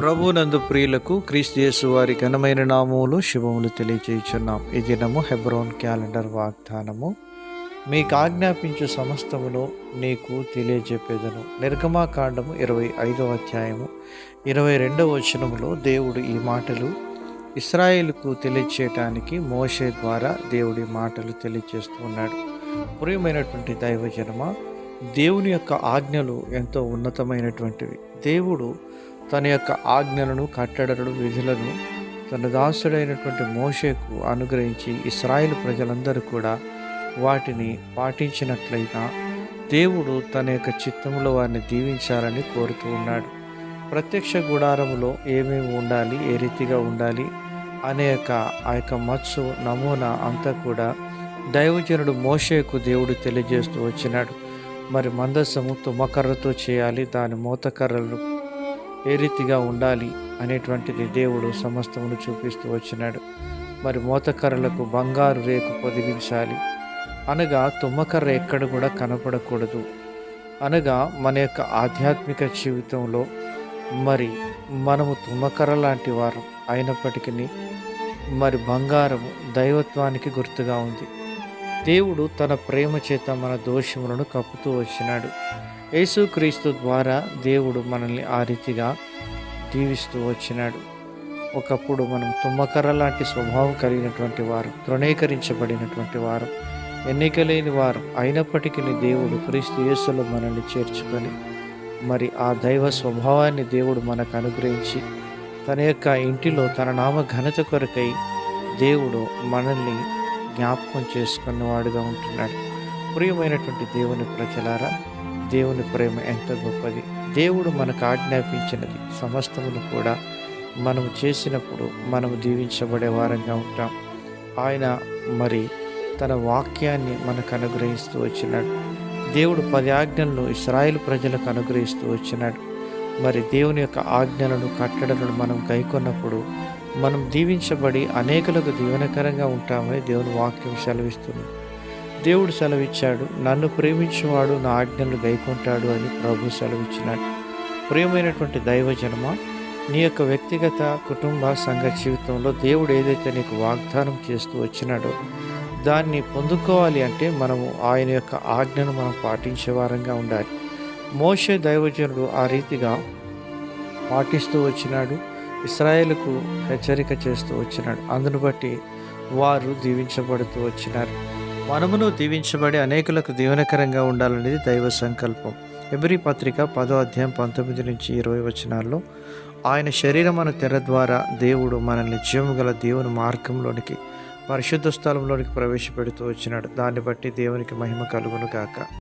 ప్రభునందు ప్రియులకు క్రీస్తు వారి ఘనమైన నామములు శుభములు తెలియజేయుచున్నాం ఈ దినము హెబ్రోన్ క్యాలెండర్ వాగ్దానము. మీకు ఆజ్ఞాపించు సమస్తమును నీకు తెలియజెప్పేదను. నిర్గమాకాండము ఇరవై ఐదవ అధ్యాయము. ఇరవై రెండవ వచనములో దేవుడు ఈ మాటలు ఇస్రాయేల్కు తెలియచేయటానికి మోషే ద్వారా దేవుడి మాటలు తెలియజేస్తూ ఉన్నాడు. ప్రియమైనటువంటి దైవజనమ దేవుని యొక్క ఆజ్ఞలు ఎంతో ఉన్నతమైనటువంటివి. దేవుడు తన యొక్క ఆజ్ఞలను కట్టడలను విధులను తన దాసుడైనటువంటి మోషేకు అనుగ్రహించి ఇస్రాయేల్ ప్రజలందరూ కూడా వాటిని పాటించినట్లయినా దేవుడు తన యొక్క చిత్తంలో వారిని దీవించాలని కోరుతూ ఉన్నాడు. ప్రత్యక్ష గుడారంలో ఏమేమి ఉండాలి ఏ రీతిగా ఉండాలి అనే యొక్క ఆ యొక్క మత్సు నమూనా అంతా కూడా దైవజనుడు మోషేకు దేవుడు తెలియజేస్తూ వచ్చినాడు. మరి మందసము తుమ్మకర్రతో చేయాలి దాని మూతకర్రలు ఏ రీతిగా ఉండాలి అనేటువంటిది దేవుడు సమస్తమును చూపిస్తూ వచ్చినాడు. మరి మోతకర్రలకు బంగారు రేకు పొదిగించాలి. అనగా తుమ్మకర్ర ఎక్కడ కూడా కనపడకూడదు. అనగా మన యొక్క ఆధ్యాత్మిక జీవితంలో మరి మనము తుమ్మకర్ర లాంటి వారం అయినప్పటికీ మరి బంగారము దైవత్వానికి గుర్తుగా ఉంది. దేవుడు తన ప్రేమ చేత మన దోషములను కప్పుతూ వచ్చినాడు. యేసుక్రీస్తు ద్వారా దేవుడు మనల్ని ఆ రీతిగా దీవిస్తూ వచ్చినాడు. ఒకప్పుడు మనం తుమ్మకర్ర లాంటి స్వభావం కలిగినటువంటి వారు తృణీకరించబడినటువంటి వారు ఎన్నిక లేని వారు అయినప్పటికీ దేవుడు క్రీస్తు యేసులో మనల్ని చేర్చుకొని మరి ఆ దైవ స్వభావాన్ని దేవుడు మనకు అనుగ్రహించి తన యొక్క ఇంటిలో తన నామ ఘనత కొరకై దేవుడు మనల్ని జ్ఞాపకం చేసుకున్నవాడుగా ఉంటున్నాడు. ప్రియమైనటువంటి దేవుని ప్రజలారా దేవుని ప్రేమ ఎంత గొప్పది. దేవుడు మనకు ఆజ్ఞాపించినది సమస్తమును కూడా మనము చేసినప్పుడు మనము దీవించబడే వారంగా ఉంటాం. ఆయన మరి తన వాక్యాన్ని మనకు అనుగ్రహిస్తూ వచ్చినాడు. దేవుడు పది ఆజ్ఞలను ఇస్రాయేల్ ప్రజలకు అనుగ్రహిస్తూ వచ్చినాడు. మరి దేవుని యొక్క ఆజ్ఞలను కట్టడలను మనం గైకొన్నప్పుడు మనం దీవించబడి అనేకులకు దీవెనకరంగా ఉంటామని దేవుని వాక్యం సెలవిస్తుంది. దేవుడు సెలవిచ్చాడు నన్ను ప్రేమించేవాడు నా ఆజ్ఞలు గైకొంటాడు అని ప్రభు సెలవిచ్చినాడు. ప్రియమైనటువంటి దైవజనమ నీ యొక్క వ్యక్తిగత కుటుంబ సంఘ జీవితంలో దేవుడు ఏదైతే నీకు వాగ్దానం చేస్తూ వచ్చినాడో దాన్ని పొందుకోవాలి అంటే మనము ఆయన యొక్క ఆజ్ఞను మనం పాటించే వారంగా ఉండాలి. మోషే దైవజనుడు ఆ రీతిగా పాటిస్తూ వచ్చినాడు ఇస్రాయేల్కు హెచ్చరిక చేస్తూ వచ్చినాడు. అందును బట్టి వారు దీవించబడుతూ వచ్చినారు. మనమును దీవించబడి అనేకులకు దీవెనకరంగా ఉండాలనేది దైవ సంకల్పం. ఎబ్రి పత్రిక పదో అధ్యాయం పంతొమ్మిది నుంచి ఇరవై వచనాల్లో ఆయన శరీరమను తెర ద్వారా దేవుడు మనల్ని జీవము గల దేవుని మార్గంలోనికి పరిశుద్ధ స్థలంలోనికి ప్రవేశపెడుతూ వచ్చినాడు. దాన్ని బట్టి దేవునికి మహిమ కలుగును గాక.